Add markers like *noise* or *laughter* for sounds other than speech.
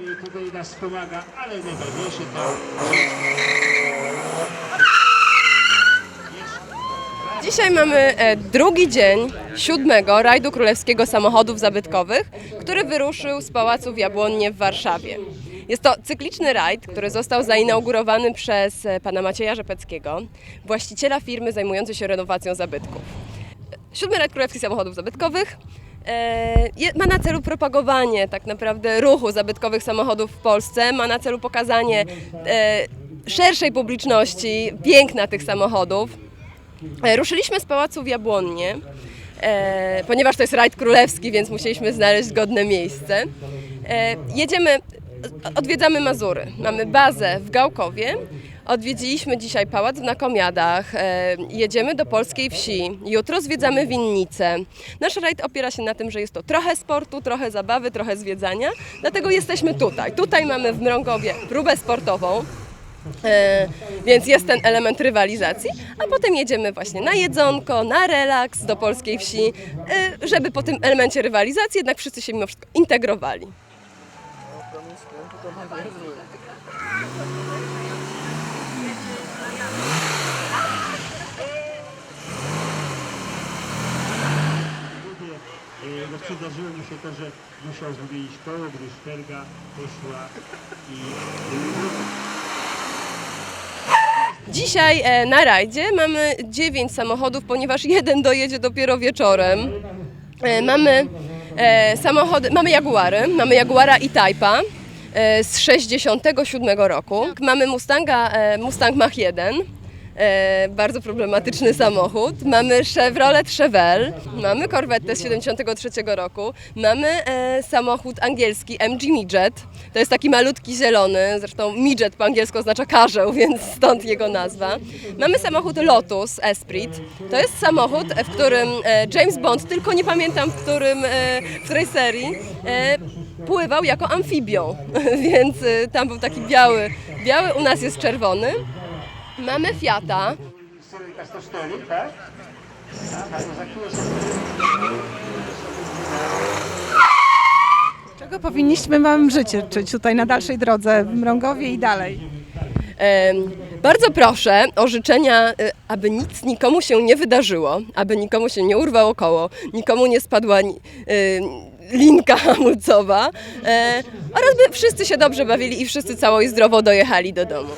tutaj nas wspomaga, ale najważniejsze to Dzisiaj mamy e, drugi dzień siódmego rajdu królewskiego samochodów zabytkowych, który wyruszył z Pałacu w Jabłonnie w Warszawie. Jest to cykliczny rajd, który został zainaugurowany przez e, pana Macieja Rzepeckiego, właściciela firmy zajmującej się renowacją zabytków. Siódmy rajd królewskich samochodów zabytkowych e, ma na celu propagowanie tak naprawdę ruchu zabytkowych samochodów w Polsce, ma na celu pokazanie e, szerszej publiczności piękna tych samochodów. E, Ruszyliśmy z pałacu w Jabłonnie, e, ponieważ to jest rajd królewski, więc musieliśmy znaleźć godne miejsce. E, jedziemy, odwiedzamy Mazury. Mamy bazę w Gałkowie. Odwiedziliśmy dzisiaj pałac w Nakomiadach. E, jedziemy do polskiej wsi. Jutro zwiedzamy winnicę. Nasz rajd opiera się na tym, że jest to trochę sportu, trochę zabawy, trochę zwiedzania. Dlatego jesteśmy tutaj. Tutaj mamy w Mrągowie próbę sportową. E, więc jest ten element rywalizacji, a potem jedziemy właśnie na jedzonko, na relaks do polskiej wsi, e, żeby po tym elemencie rywalizacji jednak wszyscy się mimo wszystko integrowali. Przydarzyło mi się to, że musiał zmienić koło, gdyż felga poszła i Dzisiaj e, na rajdzie mamy 9 samochodów, ponieważ jeden dojedzie dopiero wieczorem. E, Mamy e, samochody, mamy Jaguary, mamy Jaguara i Typa e, z 67 roku. Mamy Mustanga, e, Mustang Mach 1. E, bardzo problematyczny samochód. Mamy Chevrolet Chevelle, mamy Corvette z 73 roku, mamy e, samochód angielski MG Midget. To jest taki malutki zielony, zresztą Midget po angielsku oznacza karzeł, *laughs* więc stąd jego nazwa. Mamy samochód Lotus Esprit. To jest samochód, w którym e, James Bond, tylko nie pamiętam w, którym, e, w której serii, e, pływał jako amfibią, *laughs* więc e, tam był taki biały, biały, u nas jest czerwony. Mamy Fiata, Syrenka 104, a to za chwilę się Czego powinniśmy Wam życzyć tutaj na dalszej drodze w Mrągowie i dalej? Bardzo proszę o życzenia, y, aby nic nikomu się nie wydarzyło, aby nikomu się nie urwało koło, nikomu nie spadła y, linka *laughs* hamulcowa e, oraz by wszyscy się dobrze bawili i wszyscy cało i zdrowo dojechali do domu.